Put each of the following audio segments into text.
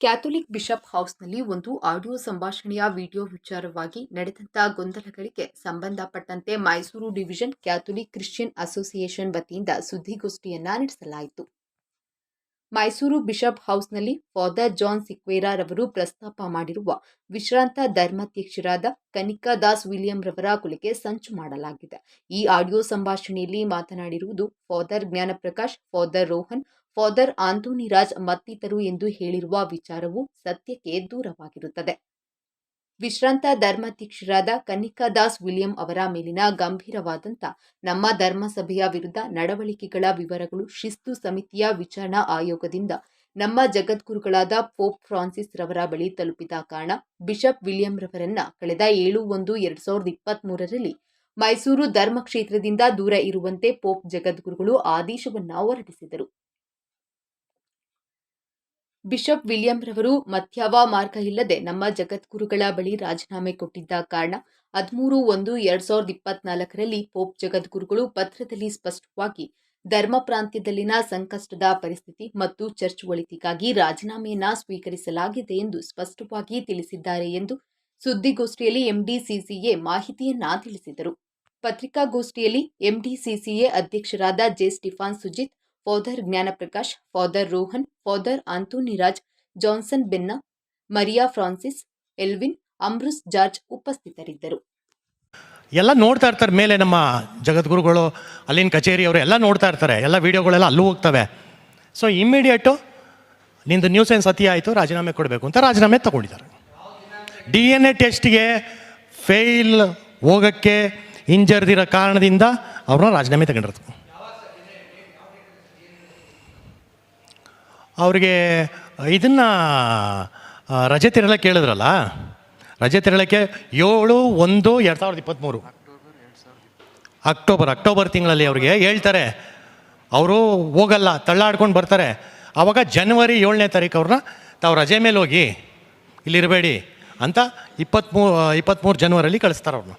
Catholic bishop ಹೌಸ್ನಲ್ಲಿ ಒಂದು audio ಸಂಭಾಷಣೆಯ ವಿಡಿಯೋ ವಿಚಾರವಾಗಿ ನಡೆದಂತಹ ಗೊಂದಲಗಳಿಗೆ ಸಂಬಂಧಪಟ್ಟಂತೆ Mysuru division Catholic Christian association ವತಿಯಿಂದ ಸುದ್ದಿಗೋಷ್ಠಿಯನ್ನ ನಡೆಸಲಾಯಿತು. ಮೈಸೂರು ಬಿಷಪ್ ಹೌಸ್ನಲ್ಲಿ ಫಾದರ್ ಜಾನ್ ಸಿಕ್ವೇರಾರವರು ಪ್ರಸ್ತಾಪ ಮಾಡಿರುವ ವಿಶ್ರಾಂತ ಧರ್ಮಾಧ್ಯಕ್ಷರಾದ ಕನಿಕಾ ದಾಸ್ ವಿಲಿಯಂ ರವರ ಕೊಲೆಗೆ ಸಂಚು ಮಾಡಲಾಗಿದೆ. ಈ ಆಡಿಯೋ ಸಂಭಾಷಣೆಯಲ್ಲಿ ಮಾತನಾಡಿರುವುದು father Gnanaprakash, father Rohan father Antonyraj ಮತ್ತಿತರು ಎಂದು ಹೇಳಿರುವ ವಿಚಾರವು ಸತ್ಯಕ್ಕೆ ದೂರವಾಗಿರುತ್ತದೆ. ವಿಶ್ರಾಂತ ಧರ್ಮಾಧ್ಯಕ್ಷರಾದ ಕನ್ನಿಕಾ ದಾಸ್ ವಿಲಿಯಂ ಅವರ ಮೇಲಿನ ಗಂಭೀರವಾದಂಥ ನಮ್ಮ ಧರ್ಮಸಭೆಯ ವಿರುದ್ಧ ನಡವಳಿಕೆಗಳ ವಿವರಗಳು ಶಿಸ್ತು ಸಮಿತಿಯ ವಿಚಾರಣಾ ಆಯೋಗದಿಂದ ನಮ್ಮ ಜಗದ್ಗುರುಗಳಾದ ಪೋಪ್ ಫ್ರಾನ್ಸಿಸ್ ರವರ ಬಳಿ ತಲುಪಿದ ಕಾರಣ ಬಿಷಪ್ ವಿಲಿಯಂ ರವರನ್ನ ಕಳೆದ ಏಳು ಒಂದು ಎರಡ್ ಸಾವಿರದ ಇಪ್ಪತ್ತ್ ಮೂರರಲ್ಲಿ ಮೈಸೂರು ಧರ್ಮಕ್ಷೇತ್ರದಿಂದ ದೂರ ಇರುವಂತೆ ಪೋಪ್ ಜಗದ್ಗುರುಗಳು ಆದೇಶವನ್ನ ಹೊರಡಿಸಿದರು. ಬಿಷಪ್ ವಿಲಿಯಂ ರವರು ಮತ್ಯಾವ ಮಾರ್ಗ ಇಲ್ಲದೆ ನಮ್ಮ ಜಗದ್ಗುರುಗಳ ಬಳಿ ರಾಜೀನಾಮೆ ಕೊಟ್ಟಿದ್ದ ಕಾರಣ ಹದಿಮೂರು ಒಂದು ಎರಡ್ ಸಾವಿರದ ಇಪ್ಪತ್ನಾಲ್ಕರಲ್ಲಿ ಪೋಪ್ ಜಗದ್ಗುರುಗಳು ಪತ್ರದಲ್ಲಿ ಸ್ಪಷ್ಟವಾಗಿ ಧರ್ಮ ಪ್ರಾಂತ್ಯದಲ್ಲಿನ ಸಂಕಷ್ಟದ ಪರಿಸ್ಥಿತಿ ಮತ್ತು ಚರ್ಚ್ ಒಳಿತಿಗಾಗಿ ರಾಜೀನಾಮೆಯನ್ನ ಸ್ವೀಕರಿಸಲಾಗಿದೆ ಎಂದು ಸ್ಪಷ್ಟವಾಗಿ ತಿಳಿಸಿದ್ದಾರೆ ಎಂದು ಸುದ್ದಿಗೋಷ್ಠಿಯಲ್ಲಿ ಎಂಡಿಸಿಸಿಎ ಮಾಹಿತಿಯನ್ನ ತಿಳಿಸಿದರು. ಪತ್ರಿಕಾಗೋಷ್ಠಿಯಲ್ಲಿ ಎಂಡಿಸಿಸಿಎ ಅಧ್ಯಕ್ಷರಾದ J Stephen Sujith father Gnanaprakash, father Rohan, father Antonyraj Johnson ಬೆನ್ನ, ಮರಿಯಾ ಫ್ರಾನ್ಸಿಸ್, ಎಲ್ವಿನ್, ಅಮ್ರುಸ್ ಜಾರ್ಜ್ ಉಪಸ್ಥಿತರಿದ್ದರು. ಎಲ್ಲ ನೋಡ್ತಾ ಇರ್ತಾರೆ ಮೇಲೆ ನಮ್ಮ ಜಗದ್ಗುರುಗಳು, ಅಲ್ಲಿನ ಕಚೇರಿಯವರು ಎಲ್ಲ ನೋಡ್ತಾ ಇರ್ತಾರೆ. ಎಲ್ಲ ವೀಡಿಯೋಗಳೆಲ್ಲ ಅಲ್ಲೂ ಹೋಗ್ತವೆ. ಸೊ ಇಮ್ಮಿಡಿಯೇಟು ನಿಂದು ನ್ಯೂಸ್ ಏನು ಸತಿ ಆಯಿತು ರಾಜೀನಾಮೆ ಕೊಡಬೇಕು ಅಂತ ರಾಜೀನಾಮೆ ತಗೊಂಡಿದ್ದಾರೆ. ಡಿ ಎನ್ ಎ ಟೆಸ್ಟ್ಗೆ ಫೇಲ್ ಹೋಗೋಕ್ಕೆ ಹಿಂಜರಿದಿರೋ ಕಾರಣದಿಂದ ಅವ್ರನ್ನ ರಾಜೀನಾಮೆ ತಗೊಂಡಿರೋದು ಅವ್ರಿಗೆ, ಇದನ್ನು ರಜೆ ತಿರಳ ಕೇಳಿದ್ರಲ್ಲ? ರಜೆ ತಿರಳಕ್ಕೆ ಏಳು, ಒಂದು, ಎರಡು ಸಾವಿರದ ಇಪ್ಪತ್ತ್ಮೂರು ಅಕ್ಟೋಬರ್ ಅಕ್ಟೋಬರ್ ತಿಂಗಳಲ್ಲಿ ಅವ್ರಿಗೆ ಹೇಳ್ತಾರೆ. ಅವರು ಹೋಗಲ್ಲ, ತಳ್ಳಾಡ್ಕೊಂಡು ಬರ್ತಾರೆ. ಆವಾಗ ಜನವರಿ ಏಳನೇ ತಾರೀಕು ಅವ್ರನ್ನ ತಾವು ರಜೆ ಮೇಲೆ ಹೋಗಿ ಇಲ್ಲಿರಬೇಡಿ ಅಂತ ಇಪ್ಪತ್ತ್ಮೂ ಇಪ್ಪತ್ತ್ಮೂರು ಜನ್ವರಲ್ಲಿ ಕಳಿಸ್ತಾರೆ ಅವ್ರನ್ನ.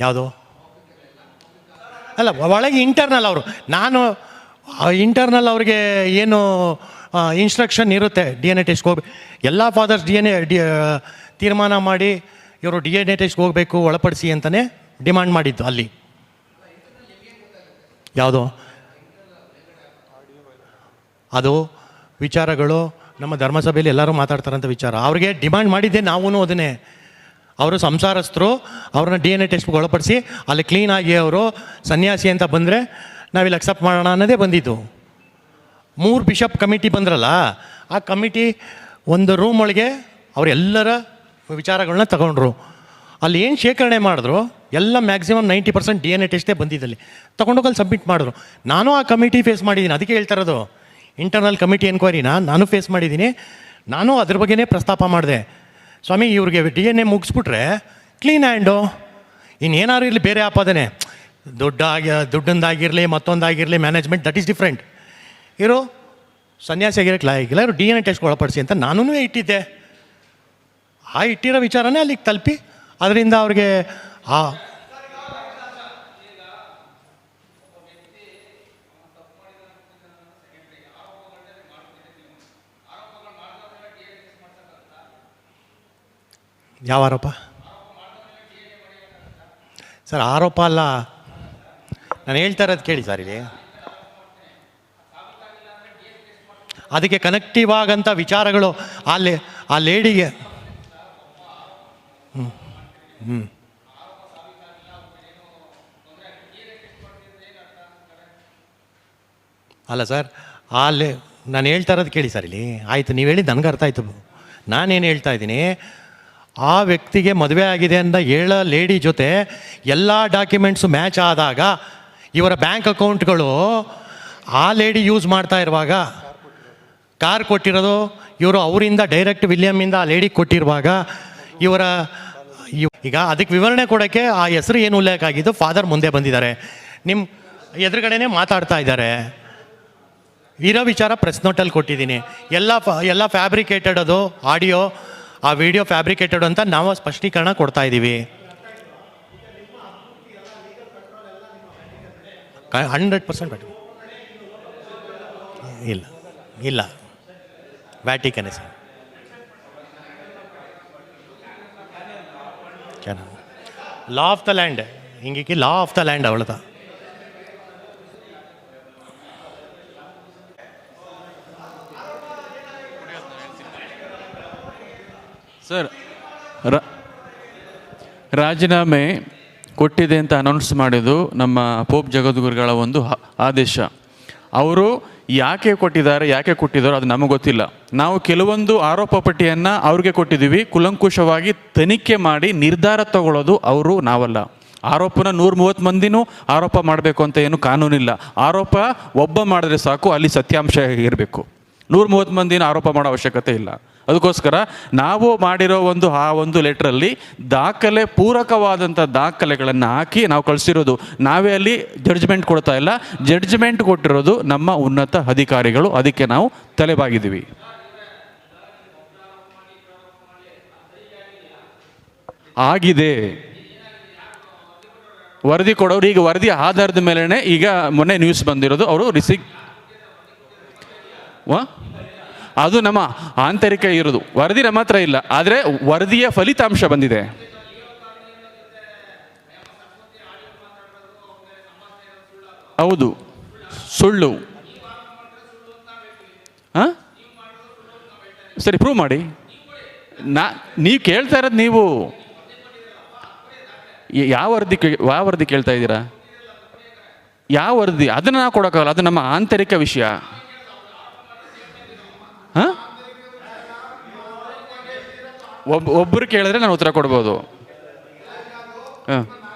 ಯಾವುದು? ಅಲ್ಲ, ಒಳಗೆ ಇಂಟರ್ನಲ್ ಅವರು ನಾನು ಇಂಟರ್ನಲ್ ಅವ್ರಿಗೆ ಏನು ಇನ್ಸ್ಟ್ರಕ್ಷನ್ ಇರುತ್ತೆ ಡಿ ಎನ್ ಎ ಟೆಸ್ಟ್ಗೆ ಹೋಗ್ಬೇಕು ಎಲ್ಲ fathers D N A D ತೀರ್ಮಾನ ಮಾಡಿ ಇವರು ಡಿ ಎನ್ ಎ ಟೆಸ್ಟ್ಗೆ ಹೋಗಬೇಕು, ಒಳಪಡಿಸಿ ಅಂತಲೇ ಡಿಮಾಂಡ್ ಮಾಡಿದ್ದು ಅಲ್ಲಿ. ಯಾವುದು? ಅದು ವಿಚಾರಗಳು, ನಮ್ಮ ಧರ್ಮಸಭೆಯಲ್ಲಿ ಎಲ್ಲರೂ ಮಾತಾಡ್ತಾರಂಥ ವಿಚಾರ. ಅವ್ರಿಗೆ ಡಿಮಾಂಡ್ ಮಾಡಿದ್ದೆ ನಾವೂ ಅದನ್ನೇ. ಅವರು ಸಂಸಾರಸ್ಥರು, ಅವ್ರನ್ನ ಡಿ ಎನ್ ಎ ಟೆಸ್ಟ್ಗೆ ಒಳಪಡಿಸಿ, ಅಲ್ಲಿ ಕ್ಲೀನಾಗಿ ಅವರು ಸನ್ಯಾಸಿ ಅಂತ ಬಂದರೆ ನಾವಿಲ್ಲಿ ಅಕ್ಸೆಪ್ಟ್ ಮಾಡೋಣ ಅನ್ನೋದೇ ಬಂದಿದ್ದು. ಮೂರು ಬಿಷಪ್ ಕಮಿಟಿ ಬಂದ್ರಲ್ಲ, ಆ ಕಮಿಟಿ ಒಂದು ರೂಮ್ ಒಳಗೆ ಅವರೆಲ್ಲರ ವಿಚಾರಗಳನ್ನ ತಗೊಂಡ್ರು. ಅಲ್ಲಿ ಏನು ಶೇಖರಣೆ ಮಾಡಿದ್ರು, ಎಲ್ಲ maximum ninety percent D N A ಟೆಸ್ಟೇ ಬಂದಿದ್ದಲ್ಲಿ. ಅಲ್ಲಿ ಸಬ್ಮಿಟ್ ಮಾಡಿದ್ರು. ನಾನು ಆ ಕಮಿಟಿ ಫೇಸ್ ಮಾಡಿದ್ದೀನಿ. ಅದಕ್ಕೆ ಹೇಳ್ತಾ ಇರೋದು ಇಂಟರ್ನಲ್ ಕಮಿಟಿ ಎನ್ಕ್ವೈರಿನ ನಾನು ಫೇಸ್ ಮಾಡಿದ್ದೀನಿ. ನಾನು ಅದ್ರ ಬಗ್ಗೆನೇ ಪ್ರಸ್ತಾಪ ಮಾಡಿದೆ. ಸ್ವಾಮಿ, ಇವ್ರಿಗೆ ಡಿ ಎನ್ ಎ ಮುಗಿಸ್ಬಿಟ್ರೆ ಕ್ಲೀನ್ ಹ್ಯಾಂಡು ಇನ್ನೇನಾದ್ರು ಇಲ್ಲಿ ಬೇರೆ ಆಪಾದನೆ. ದುಡ್ಡಾಗಿ, ದುಡ್ಡಿಂದಾಗಿರಲಿ, ಮತ್ತೊಂದಾಗಿರಲಿ ಮ್ಯಾನೇಜ್ಮೆಂಟ್ ದಟ್ ಈಸ್ ಡಿಫ್ರೆಂಟ್ ಇರೋ, ಸನ್ಯಾಸಿ ಆಗಿರೋಕ್ಕೆ ಲಾಗಿಲ್ಲ ಇವರು ಡಿ ಎನ್ ಎ ಟೆಸ್ಟ್ ಒಳಪಡಿಸಿ ಅಂತ ನಾನೂ ಇಟ್ಟಿದ್ದೆ. ಆ ಇಟ್ಟಿರೋ ವಿಚಾರನೇ ಅಲ್ಲಿಗೆ ತಲುಪಿ, ಅದರಿಂದ ಅವ್ರಿಗೆ ಆ ಯಾವ ಆರೋಪ? ಸರ್, ಆರೋಪ ಅಲ್ಲ. ನಾನು ಹೇಳ್ತಾ ಇರೋದು ಕೇಳಿ ಸರ್ ಇಲ್ಲಿ. ಅದಕ್ಕೆ ಕನೆಕ್ಟಿವ್ ಆಗಂಥ ವಿಚಾರಗಳು ಅಲ್ಲಿ ಆ ಲೇಡಿಗೆ. ಹ್ಞೂ ಹ್ಞೂ ಅಲ್ಲ ಸರ್ ಅಲ್ಲಿ ನಾನು ಹೇಳ್ತಾ ಇರೋದು ಕೇಳಿ ಸರ್ ಇಲ್ಲಿ. ಆಯಿತು, ನೀವು ಹೇಳಿ ನನಗೆ ಅರ್ಥ ಆಯಿತು. ನಾನೇನು ಹೇಳ್ತಾ ಇದ್ದೀನಿ, ಆ ವ್ಯಕ್ತಿಗೆ ಮದುವೆ ಆಗಿದೆ ಅಂತ ಹೇಳೋ ಲೇಡಿ ಜೊತೆ ಎಲ್ಲ ಡಾಕ್ಯುಮೆಂಟ್ಸು ಮ್ಯಾಚ್ ಆದಾಗ ಇವರ ಬ್ಯಾಂಕ್ ಅಕೌಂಟ್ಗಳು ಆ ಲೇಡಿ ಯೂಸ್ ಮಾಡ್ತಾ ಇರುವಾಗ, ಕಾರ್ ಕೊಟ್ಟಿರೋದು ಇವರು ಅವರಿಂದ ಡೈರೆಕ್ಟ್ ವಿಲಿಯಮ್ಮಿಂದ ಆ ಲೇಡಿ ಕೊಟ್ಟಿರುವಾಗ ಇವರ ಈಗ ಅದಕ್ಕೆ ವಿವರಣೆ ಕೊಡೋಕ್ಕೆ ಆ ಹೆಸರು ಏನು ಉಲ್ಲೇಖ ಆಗಿದ್ದು ಫಾದರ್ ಮುಂದೆ ಬಂದಿದ್ದಾರೆ. ನಿಮ್ಮ ಎದುರುಗಡೆನೇ ಮಾತಾಡ್ತಾ ಇದ್ದಾರೆ. ಇರೋ ವಿಚಾರ ಪ್ರೆಸ್ ನೋಟಲ್ಲಿ ಕೊಟ್ಟಿದ್ದೀನಿ. ಎಲ್ಲ ಫ, ಎಲ್ಲ ಫ್ಯಾಬ್ರಿಕೇಟೆಡ್ ಅದು ಆಡಿಯೋ, ಆ ವಿಡಿಯೋ ಫ್ಯಾಬ್ರಿಕೇಟೆಡ್ ಅಂತ ನಾವು ಸ್ಪಷ್ಟೀಕರಣ ಕೊಡ್ತಾ ಇದ್ದೀವಿ ಹಂಡ್ರೆಡ್ ಪರ್ಸೆಂಟ್ ಇಲ್ಲ ಇಲ್ಲ Vatican sir law of the land ಹಿಂಗೆ law of the land ಅವಳದ sir ರ- ರಾಜೀನಾಮೆ ಕೊಟ್ಟಿದೆ ಅಂತ ಅನೌನ್ಸ್ ಮಾಡಿದ್ದು ನಮ್ಮ ಪೋಪ್ ಜಗದ್ಗುರುಗಳ ಒಂದು ಆದೇಶ. ಅವರು ಯಾಕೆ ಕೊಟ್ಟಿದ್ದಾರೆ ಯಾಕೆ ಕೊಟ್ಟಿದ್ದಾರೆ ಅದು ನಮಗೆ ಗೊತ್ತಿಲ್ಲ. ನಾವು ಕೆಲವೊಂದು ಆರೋಪ ಪಟ್ಟಿಯನ್ನು ಅವ್ರಿಗೆ ಕೊಟ್ಟಿದ್ದೀವಿ. ಕುಲಂಕುಷವಾಗಿ ತನಿಖೆ ಮಾಡಿ ನಿರ್ಧಾರ ತಗೊಳ್ಳೋದು ಅವರು, ನಾವಲ್ಲ. ಆರೋಪನ ನೂರ ಮೂವತ್ತು ಮಂದಿನೂ ಆರೋಪ ಮಾಡಬೇಕು ಅಂತ ಏನು ಕಾನೂನಿಲ್ಲ. ಆರೋಪ ಒಬ್ಬ ಮಾಡಿದ್ರೆ ಸಾಕು, ಅಲ್ಲಿ ಸತ್ಯಾಂಶ ಇರಬೇಕು. ನೂರ ಮೂವತ್ತು ಮಂದಿನ ಆರೋಪ ಮಾಡೋ ಅವಶ್ಯಕತೆ ಇಲ್ಲ. ಅದಕ್ಕೋಸ್ಕರ ನಾವು ಮಾಡಿರೋ ಒಂದು, ಆ ಒಂದು ಲೆಟ್ರಲ್ಲಿ ದಾಖಲೆ, ಪೂರಕವಾದಂಥ ದಾಖಲೆಗಳನ್ನು ಹಾಕಿ ನಾವು ಕಳಿಸಿರೋದು. ನಾವೇ ಅಲ್ಲಿ ಜಡ್ಜ್ಮೆಂಟ್ ಕೊಡ್ತಾ ಇಲ್ಲ. ಜಡ್ಜ್ಮೆಂಟ್ ಕೊಟ್ಟಿರೋದು ನಮ್ಮ ಉನ್ನತ ಅಧಿಕಾರಿಗಳು. ಅದಕ್ಕೆ ನಾವು ತಲೆಬಾಗಿದ್ದೀವಿ. ಆಗಿದೆ. ವರದಿ ಕೊಡೋರು, ಈಗ ವರದಿ ಆಧಾರದ ಮೇಲೇ ಈಗ ಮೊನ್ನೆ ನ್ಯೂಸ್ ಬಂದಿರೋದು. ಅವರು ರಿಸಿಕ್ ವಾ? ಅದು ನಮ್ಮ ಆಂತರಿಕ ಇರೋದು. ವರದಿ ನಮ್ಮ ಹತ್ರ ಇಲ್ಲ. ಆದರೆ ವರದಿಯ ಫಲಿತಾಂಶ ಬಂದಿದೆ. ಹೌದು. ಸುಳ್ಳು. ಹಾಂ? ಸರಿ ಪ್ರೂವ್ ಮಾಡಿ. ನಾ, ನೀವು ಕೇಳ್ತಾ ಇರೋದು ನೀವು. ಯಾವ ವರದಿ ಯಾವ ವರದಿ ಕೇಳ್ತಾ ಇದ್ದೀರಾ? ಯಾವ ವರದಿ? ಅದನ್ನು ನಾವು ಕೊಡೋಕ್ಕಾಗಲ್ಲ. ಅದು ನಮ್ಮ ಆಂತರಿಕ ವಿಷಯ ಹಾಂ ಒಬ್ ಒಬ್ಬರು ಕೇಳಿದ್ರೆ ನಾನು ಉತ್ತರ ಕೊಡ್ಬೋದು. ಹಾಂ.